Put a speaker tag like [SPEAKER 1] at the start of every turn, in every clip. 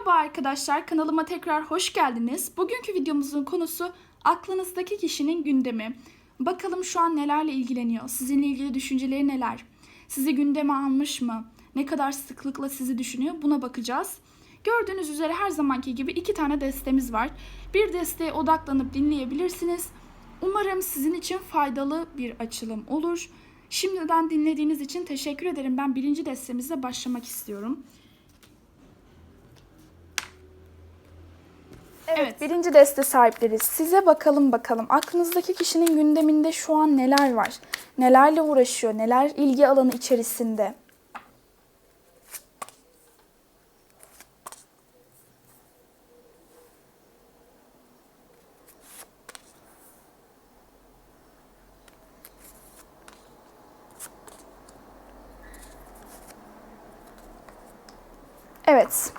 [SPEAKER 1] Merhaba arkadaşlar, kanalıma tekrar hoş geldiniz. Bugünkü videomuzun konusu aklınızdaki kişinin gündemi. Bakalım şu an nelerle ilgileniyor, sizinle ilgili düşünceleri neler, sizi gündeme almış mı, ne kadar sıklıkla sizi düşünüyor buna bakacağız. Gördüğünüz üzere her zamanki gibi iki tane destemiz var. Bir desteğe odaklanıp dinleyebilirsiniz. Umarım sizin için faydalı bir açılım olur. Şimdiden dinlediğiniz için teşekkür ederim. Ben birinci destemizle başlamak istiyorum. Evet. Birinci deste sahipleri size bakalım bakalım aklınızdaki kişinin gündeminde şu an neler var? Nelerle uğraşıyor? Neler ilgi alanı içerisinde? Evet.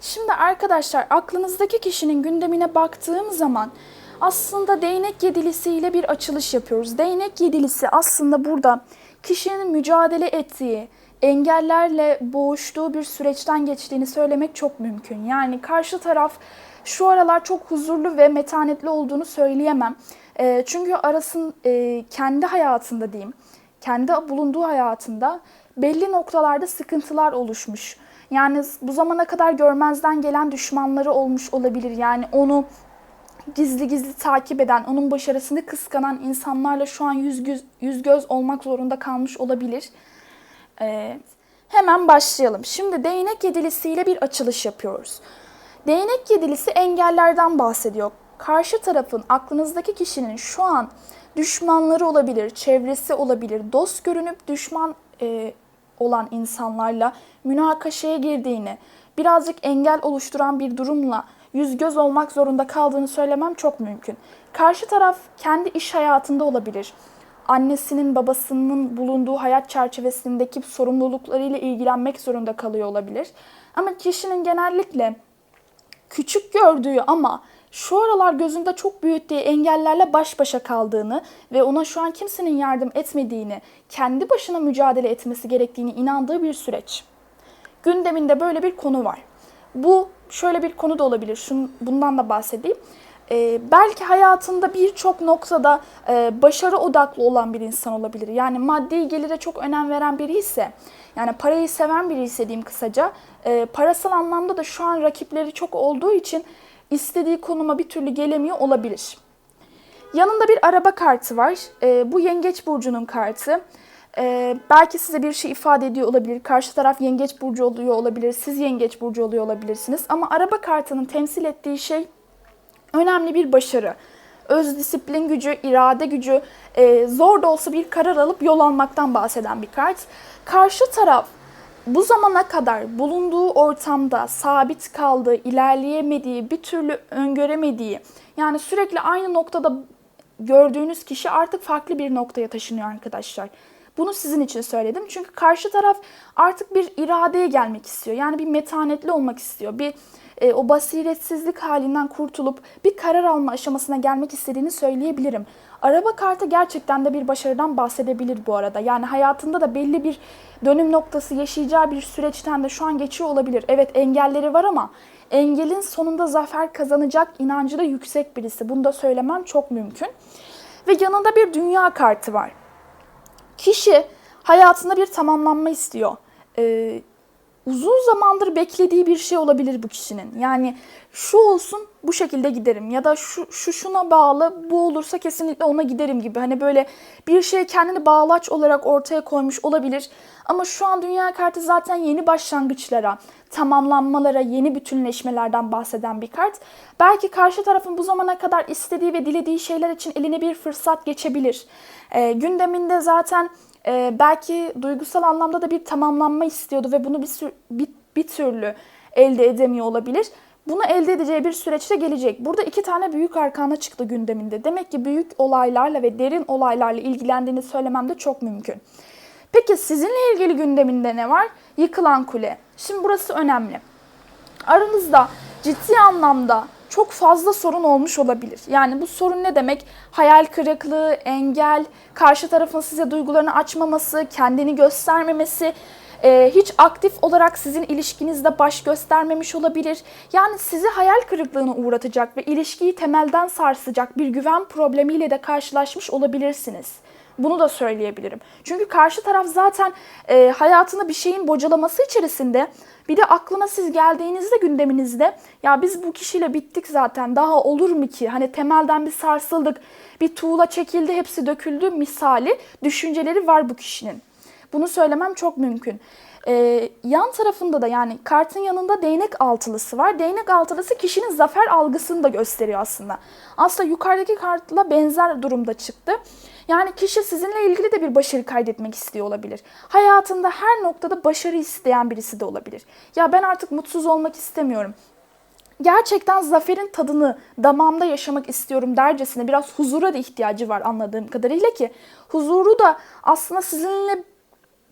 [SPEAKER 1] Şimdi arkadaşlar aklınızdaki kişinin gündemine baktığım zaman aslında değnek yedilisiyle bir açılış yapıyoruz. Değnek yedilisi aslında burada kişinin mücadele ettiği, engellerle boğuştuğu bir süreçten geçtiğini söylemek çok mümkün. Yani karşı taraf şu aralar çok huzurlu ve metanetli olduğunu söyleyemem. E, çünkü arasın e, kendi hayatında diyeyim, kendi bulunduğu hayatında belli noktalarda sıkıntılar oluşmuş. Yani bu zamana kadar görmezden gelen düşmanları olmuş olabilir. Yani onu gizli gizli takip eden, onun başarısını kıskanan insanlarla şu an yüz göz, yüz göz olmak zorunda kalmış olabilir. Ee, hemen başlayalım. Şimdi değnek yedilisiyle bir açılış yapıyoruz. Değnek yedilisi engellerden bahsediyor. Karşı tarafın aklınızdaki kişinin şu an düşmanları olabilir, çevresi olabilir, dost görünüp düşman e, olan insanlarla münakaşaya girdiğini, birazcık engel oluşturan bir durumla yüz göz olmak zorunda kaldığını söylemem çok mümkün. Karşı taraf kendi iş hayatında olabilir. Annesinin, babasının bulunduğu hayat çerçevesindeki sorumluluklarıyla ilgilenmek zorunda kalıyor olabilir. Ama kişinin genellikle küçük gördüğü ama şu aralar gözünde çok büyüttüğü engellerle baş başa kaldığını ve ona şu an kimsenin yardım etmediğini, kendi başına mücadele etmesi gerektiğini inandığı bir süreç. Gündeminde böyle bir konu var. Bu şöyle bir konu da olabilir. Şun, bundan da bahsedeyim. Ee, belki hayatında birçok noktada e, başarı odaklı olan bir insan olabilir. Yani maddi gelire çok önem veren biri ise, yani parayı seven biri ise diyeyim kısaca, e, parasal anlamda da şu an rakipleri çok olduğu için istediği konuma bir türlü gelemiyor olabilir. Yanında bir araba kartı var. E, bu yengeç burcunun kartı. E, belki size bir şey ifade ediyor olabilir. Karşı taraf yengeç burcu oluyor olabilir. Siz yengeç burcu oluyor olabilirsiniz. Ama araba kartının temsil ettiği şey önemli bir başarı. Öz disiplin gücü, irade gücü, e, zor da olsa bir karar alıp yol almaktan bahseden bir kart. Karşı taraf bu zamana kadar bulunduğu ortamda sabit kaldığı, ilerleyemediği, bir türlü öngöremediği, yani sürekli aynı noktada gördüğünüz kişi artık farklı bir noktaya taşınıyor arkadaşlar. Bunu sizin için söyledim. Çünkü karşı taraf artık bir iradeye gelmek istiyor. Yani bir metanetli olmak istiyor. Bir e, o basiretsizlik halinden kurtulup bir karar alma aşamasına gelmek istediğini söyleyebilirim. Araba kartı gerçekten de bir başarıdan bahsedebilir bu arada. Yani hayatında da belli bir dönüm noktası yaşayacağı bir süreçten de şu an geçiyor olabilir. Evet engelleri var ama engelin sonunda zafer kazanacak inancı da yüksek birisi. Bunu da söylemem çok mümkün. Ve yanında bir dünya kartı var. Kişi hayatında bir tamamlanma istiyor. Ee, uzun zamandır beklediği bir şey olabilir bu kişinin. Yani şu olsun bu şekilde giderim ya da şu, şu şuna bağlı bu olursa kesinlikle ona giderim gibi. Hani böyle bir şey kendini bağlaç olarak ortaya koymuş olabilir. Ama şu an dünya kartı zaten yeni başlangıçlara, tamamlanmalara, yeni bütünleşmelerden bahseden bir kart. Belki karşı tarafın bu zamana kadar istediği ve dilediği şeyler için eline bir fırsat geçebilir. E, gündeminde zaten e, belki duygusal anlamda da bir tamamlanma istiyordu ve bunu bir, bir, bir türlü elde edemiyor olabilir. Bunu elde edeceği bir süreçte gelecek. Burada iki tane büyük arkana çıktı gündeminde. Demek ki büyük olaylarla ve derin olaylarla ilgilendiğini söylemem de çok mümkün. Peki sizinle ilgili gündeminde ne var? Yıkılan kule. Şimdi burası önemli. Aranızda ciddi anlamda çok fazla sorun olmuş olabilir. Yani bu sorun ne demek? Hayal kırıklığı, engel, karşı tarafın size duygularını açmaması, kendini göstermemesi, Ee, hiç aktif olarak sizin ilişkinizde baş göstermemiş olabilir. Yani sizi hayal kırıklığına uğratacak ve ilişkiyi temelden sarsacak bir güven problemiyle de karşılaşmış olabilirsiniz. Bunu da söyleyebilirim. Çünkü karşı taraf zaten e, hayatında bir şeyin bocalaması içerisinde bir de aklına siz geldiğinizde gündeminizde ya biz bu kişiyle bittik zaten daha olur mu ki? Hani temelden bir sarsıldık, bir tuğla çekildi, hepsi döküldü misali düşünceleri var bu kişinin. Bunu söylemem çok mümkün. Ee, yan tarafında da yani kartın yanında değnek altılısı var. Değnek altılısı kişinin zafer algısını da gösteriyor aslında. Aslında yukarıdaki kartla benzer durumda çıktı. Yani kişi sizinle ilgili de bir başarı kaydetmek istiyor olabilir. Hayatında her noktada başarı isteyen birisi de olabilir. Ya ben artık mutsuz olmak istemiyorum gerçekten zaferin tadını damağımda yaşamak istiyorum dercesine biraz huzura da ihtiyacı var anladığım kadarıyla ki huzuru da aslında sizinle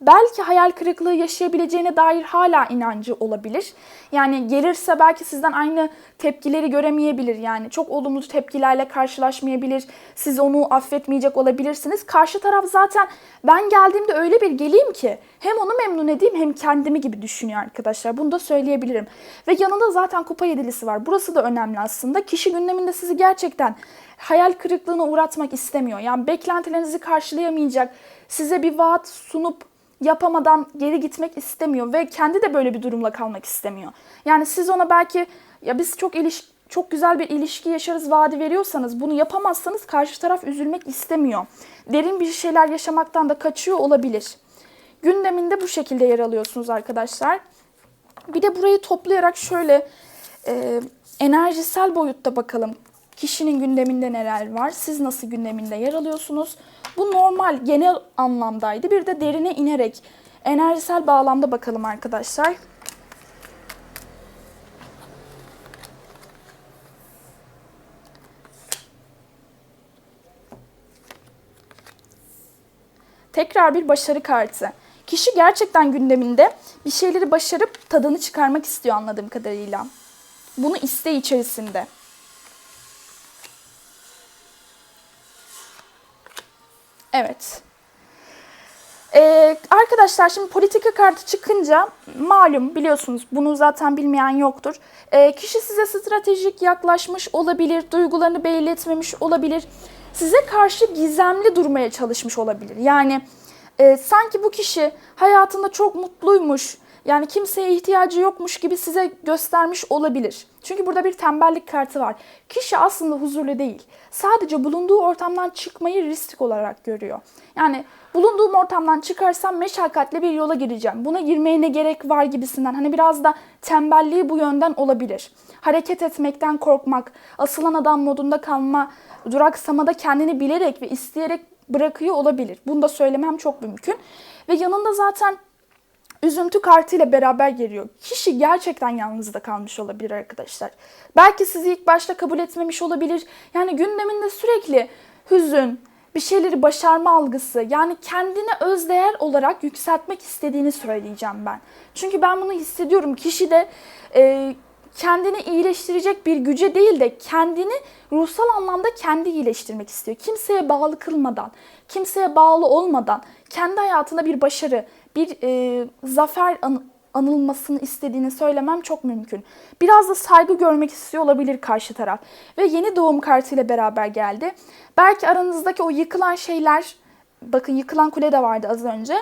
[SPEAKER 1] belki hayal kırıklığı yaşayabileceğine dair hala inancı olabilir. Yani gelirse belki sizden aynı tepkileri göremeyebilir. Yani çok olumlu tepkilerle karşılaşmayabilir. Siz onu affetmeyecek olabilirsiniz. Karşı taraf zaten ben geldiğimde öyle bir geleyim ki hem onu memnun edeyim hem kendimi gibi düşünüyor arkadaşlar. Bunu da söyleyebilirim. Ve yanında zaten kupa yedilisi var. Burası da önemli aslında. Kişi gündeminde sizi gerçekten hayal kırıklığına uğratmak istemiyor. Yani beklentilerinizi karşılayamayacak, size bir vaat sunup yapamadan geri gitmek istemiyor ve kendi de böyle bir durumla kalmak istemiyor. Yani siz ona belki ya biz çok iliş çok güzel bir ilişki yaşarız vaadi veriyorsanız bunu yapamazsanız karşı taraf üzülmek istemiyor. Derin bir şeyler yaşamaktan da kaçıyor olabilir. Gündeminde bu şekilde yer alıyorsunuz arkadaşlar. Bir de burayı toplayarak şöyle e, enerjisel boyutta bakalım. Kişinin gündeminde neler var? Siz nasıl gündeminde yer alıyorsunuz? Bu normal, genel anlamdaydı. Bir de derine inerek enerjisel bağlamda bakalım arkadaşlar. Tekrar bir başarı kartı. Kişi gerçekten gündeminde bir şeyleri başarıp tadını çıkarmak istiyor anladığım kadarıyla. Bunu iste içerisinde. Evet. Ee, arkadaşlar şimdi politika kartı çıkınca malum biliyorsunuz bunu zaten bilmeyen yoktur. Ee, kişi size stratejik yaklaşmış olabilir, duygularını belli etmemiş olabilir. Size karşı gizemli durmaya çalışmış olabilir. Yani e, sanki bu kişi hayatında çok mutluymuş, yani kimseye ihtiyacı yokmuş gibi size göstermiş olabilir. Çünkü burada bir tembellik kartı var. Kişi aslında huzurlu değil. Sadece bulunduğu ortamdan çıkmayı risk olarak görüyor. Yani bulunduğum ortamdan çıkarsam meşakkatli bir yola gireceğim. Buna girmeye ne gerek var gibisinden. Hani biraz da tembelliği bu yönden olabilir. Hareket etmekten korkmak, asılan adam modunda kalma, duraksamada kendini bilerek ve isteyerek bırakıyor olabilir. Bunu da söylemem çok mümkün. Ve yanında zaten üzüntü kartıyla beraber geliyor. Kişi gerçekten yalnızda kalmış olabilir arkadaşlar. Belki sizi ilk başta kabul etmemiş olabilir. Yani gündeminde sürekli hüzün, bir şeyleri başarma algısı yani kendine özdeğer olarak yükseltmek istediğini söyleyeceğim ben. Çünkü ben bunu hissediyorum. Kişi de e, kendini iyileştirecek bir güce değil de kendini ruhsal anlamda kendi iyileştirmek istiyor. Kimseye bağlı kılmadan, kimseye bağlı olmadan kendi hayatında bir başarı, bir e, zafer an, anılmasını istediğini söylemem çok mümkün. Biraz da saygı görmek istiyor olabilir karşı taraf. Ve yeni doğum kartıyla beraber geldi. Belki aranızdaki o yıkılan şeyler, bakın yıkılan kule de vardı az önce.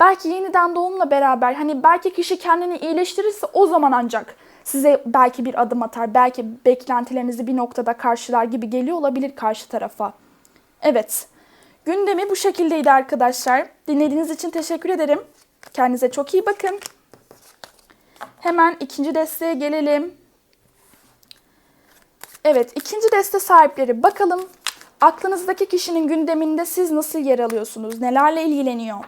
[SPEAKER 1] Belki yeniden doğumla beraber hani belki kişi kendini iyileştirirse o zaman ancak size belki bir adım atar, belki beklentilerinizi bir noktada karşılar gibi geliyor olabilir karşı tarafa. Evet, gündemi bu şekildeydi arkadaşlar. Dinlediğiniz için teşekkür ederim. Kendinize çok iyi bakın. Hemen ikinci desteğe gelelim. Evet, ikinci deste sahipleri bakalım aklınızdaki kişinin gündeminde siz nasıl yer alıyorsunuz? Nelerle ilgileniyor?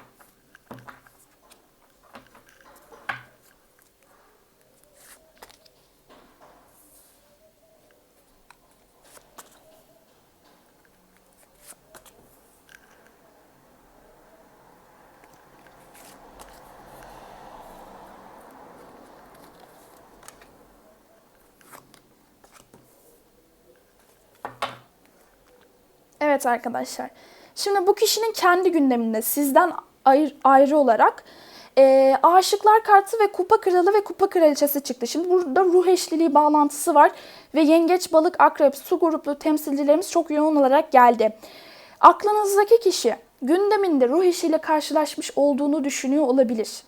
[SPEAKER 1] Evet arkadaşlar. Şimdi bu kişinin kendi gündeminde sizden ayrı, ayrı olarak e, aşıklar kartı ve kupa kralı ve kupa kraliçesi çıktı. Şimdi burada ruh eşliliği bağlantısı var ve yengeç, balık, akrep, su gruplu temsilcilerimiz çok yoğun olarak geldi. Aklınızdaki kişi gündeminde ruh eşiyle karşılaşmış olduğunu düşünüyor olabilir.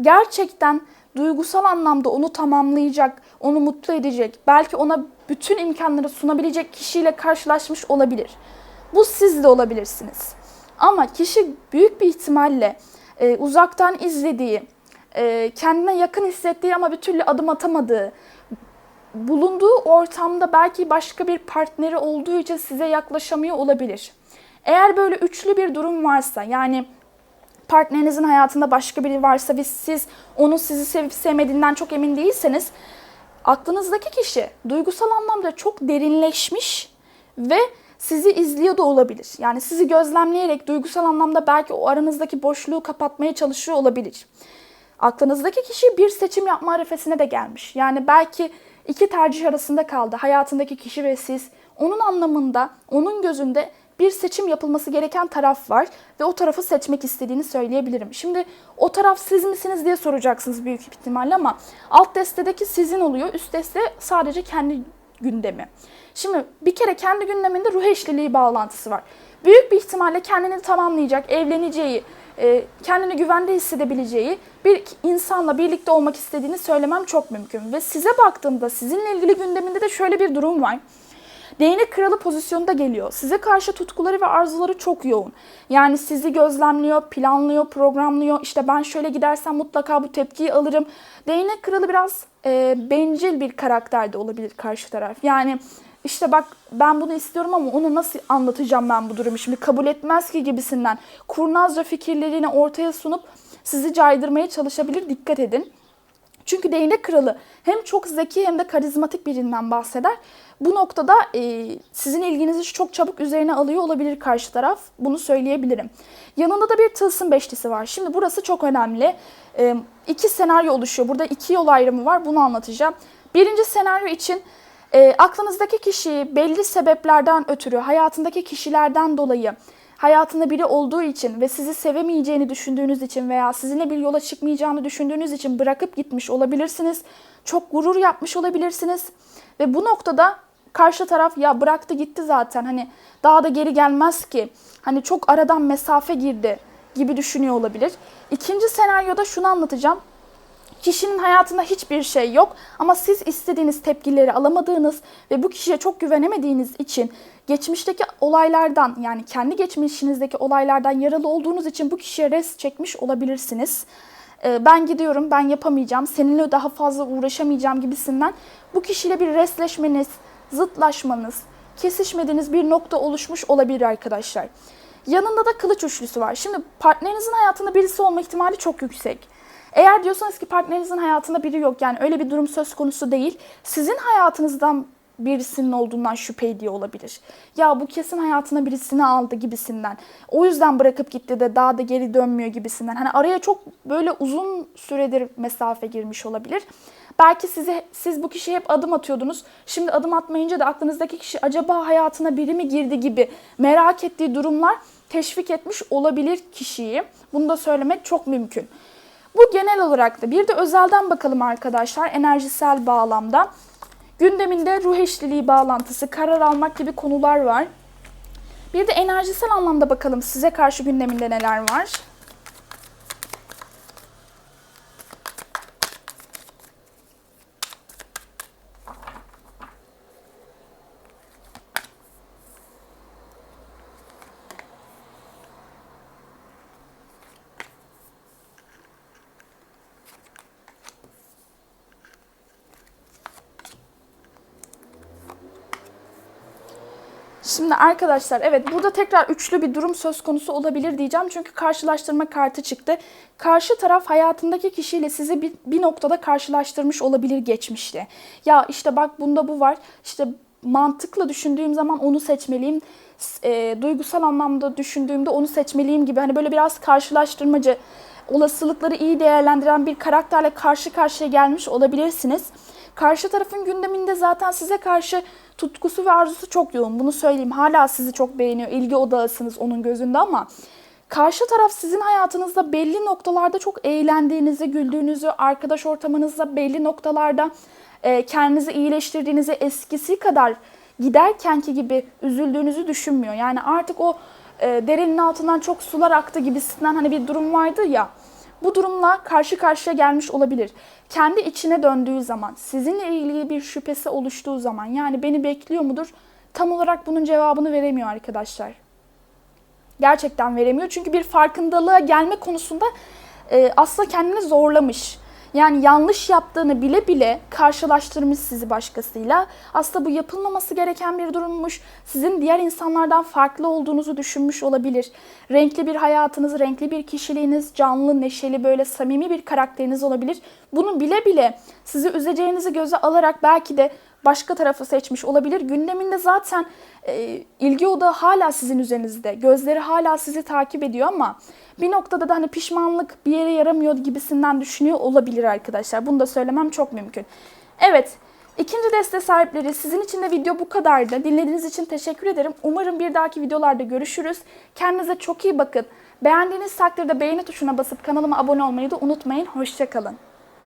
[SPEAKER 1] Gerçekten duygusal anlamda onu tamamlayacak, onu mutlu edecek, belki ona bütün imkanları sunabilecek kişiyle karşılaşmış olabilir. Bu siz de olabilirsiniz. Ama kişi büyük bir ihtimalle e, uzaktan izlediği, e, kendine yakın hissettiği ama bir türlü adım atamadığı, bulunduğu ortamda belki başka bir partneri olduğu için size yaklaşamıyor olabilir. Eğer böyle üçlü bir durum varsa yani partnerinizin hayatında başka biri varsa ve siz onun sizi sevip sevmediğinden çok emin değilseniz aklınızdaki kişi duygusal anlamda çok derinleşmiş ve sizi izliyor da olabilir. Yani sizi gözlemleyerek duygusal anlamda belki o aranızdaki boşluğu kapatmaya çalışıyor olabilir. Aklınızdaki kişi bir seçim yapma arifesine de gelmiş. Yani belki iki tercih arasında kaldı. Hayatındaki kişi ve siz. Onun anlamında, onun gözünde bir seçim yapılması gereken taraf var ve o tarafı seçmek istediğini söyleyebilirim. Şimdi o taraf siz misiniz diye soracaksınız büyük ihtimalle ama alt destedeki sizin oluyor, üst deste sadece kendi gündemi. Şimdi bir kere kendi gündeminde ruh eşliliği bağlantısı var. Büyük bir ihtimalle kendini tamamlayacak, evleneceği, e, kendini güvende hissedebileceği bir insanla birlikte olmak istediğini söylemem çok mümkün. Ve size baktığımda sizinle ilgili gündeminde de şöyle bir durum var. Değnek kralı pozisyonda geliyor. Size karşı tutkuları ve arzuları çok yoğun. Yani sizi gözlemliyor, planlıyor, programlıyor. İşte ben şöyle gidersem mutlaka bu tepkiyi alırım. Değnek kralı biraz e, bencil bir karakterde olabilir karşı taraf. Yani işte bak ben bunu istiyorum ama onu nasıl anlatacağım ben bu durumu şimdi kabul etmez ki gibisinden kurnazca fikirlerini ortaya sunup sizi caydırmaya çalışabilir dikkat edin. Çünkü değnek kralı hem çok zeki hem de karizmatik birinden bahseder. Bu noktada e, sizin ilginizi çok çabuk üzerine alıyor olabilir karşı taraf. Bunu söyleyebilirim. Yanında da bir tılsım beşlisi var. Şimdi burası çok önemli. E, iki senaryo oluşuyor. Burada iki yol ayrımı var. Bunu anlatacağım. Birinci senaryo için e, aklınızdaki kişiyi belli sebeplerden ötürü, hayatındaki kişilerden dolayı, hayatında biri olduğu için ve sizi sevemeyeceğini düşündüğünüz için veya sizinle bir yola çıkmayacağını düşündüğünüz için bırakıp gitmiş olabilirsiniz. Çok gurur yapmış olabilirsiniz. Ve bu noktada karşı taraf ya bıraktı gitti zaten hani daha da geri gelmez ki. Hani çok aradan mesafe girdi gibi düşünüyor olabilir. İkinci senaryoda şunu anlatacağım. Kişinin hayatında hiçbir şey yok ama siz istediğiniz tepkileri alamadığınız ve bu kişiye çok güvenemediğiniz için geçmişteki olaylardan yani kendi geçmişinizdeki olaylardan yaralı olduğunuz için bu kişiye res çekmiş olabilirsiniz. Ee, ben gidiyorum, ben yapamayacağım, seninle daha fazla uğraşamayacağım gibisinden bu kişiyle bir resleşmeniz, zıtlaşmanız, kesişmediğiniz bir nokta oluşmuş olabilir arkadaşlar. Yanında da kılıç üçlüsü var. Şimdi partnerinizin hayatında birisi olma ihtimali çok yüksek. Eğer diyorsanız ki partnerinizin hayatında biri yok yani öyle bir durum söz konusu değil. Sizin hayatınızdan birisinin olduğundan şüphe ediyor olabilir. Ya bu kesin hayatına birisini aldı gibisinden. O yüzden bırakıp gitti de daha da geri dönmüyor gibisinden. Hani araya çok böyle uzun süredir mesafe girmiş olabilir. Belki size siz bu kişiye hep adım atıyordunuz. Şimdi adım atmayınca da aklınızdaki kişi acaba hayatına biri mi girdi gibi merak ettiği durumlar teşvik etmiş olabilir kişiyi. Bunu da söylemek çok mümkün. Bu genel olarak da bir de özelden bakalım arkadaşlar enerjisel bağlamda. Gündeminde ruh eşliliği bağlantısı, karar almak gibi konular var. Bir de enerjisel anlamda bakalım size karşı gündeminde neler var. Şimdi arkadaşlar evet burada tekrar üçlü bir durum söz konusu olabilir diyeceğim. Çünkü karşılaştırma kartı çıktı. Karşı taraf hayatındaki kişiyle sizi bir, bir noktada karşılaştırmış olabilir geçmişte. Ya işte bak bunda bu var. İşte mantıklı düşündüğüm zaman onu seçmeliyim. E, duygusal anlamda düşündüğümde onu seçmeliyim gibi. Hani böyle biraz karşılaştırmacı, olasılıkları iyi değerlendiren bir karakterle karşı karşıya gelmiş olabilirsiniz. Karşı tarafın gündeminde zaten size karşı tutkusu ve arzusu çok yoğun. Bunu söyleyeyim. Hala sizi çok beğeniyor. İlgi odağısınız onun gözünde ama Karşı taraf sizin hayatınızda belli noktalarda çok eğlendiğinizi, güldüğünüzü, arkadaş ortamınızda belli noktalarda e, kendinizi iyileştirdiğinizi, eskisi kadar giderkenki gibi üzüldüğünüzü düşünmüyor. Yani artık o e, derenin altından çok sular aktı gibisinden hani bir durum vardı ya. Bu durumla karşı karşıya gelmiş olabilir. Kendi içine döndüğü zaman, sizinle ilgili bir şüphesi oluştuğu zaman yani beni bekliyor mudur? Tam olarak bunun cevabını veremiyor arkadaşlar. Gerçekten veremiyor. Çünkü bir farkındalığa gelme konusunda e, aslında kendini zorlamış. Yani yanlış yaptığını bile bile karşılaştırmış sizi başkasıyla. Aslında bu yapılmaması gereken bir durummuş. Sizin diğer insanlardan farklı olduğunuzu düşünmüş olabilir. Renkli bir hayatınız, renkli bir kişiliğiniz, canlı, neşeli, böyle samimi bir karakteriniz olabilir. Bunu bile bile sizi üzeceğinizi göze alarak belki de başka tarafı seçmiş olabilir. Gündeminde zaten e, ilgi odağı hala sizin üzerinizde. Gözleri hala sizi takip ediyor ama bir noktada da hani pişmanlık bir yere yaramıyor gibisinden düşünüyor olabilir arkadaşlar. Bunu da söylemem çok mümkün. Evet, ikinci deste sahipleri sizin için de video bu kadardı. Dinlediğiniz için teşekkür ederim. Umarım bir dahaki videolarda görüşürüz. Kendinize çok iyi bakın. Beğendiğiniz takdirde beğeni tuşuna basıp kanalıma abone olmayı da unutmayın. Hoşçakalın.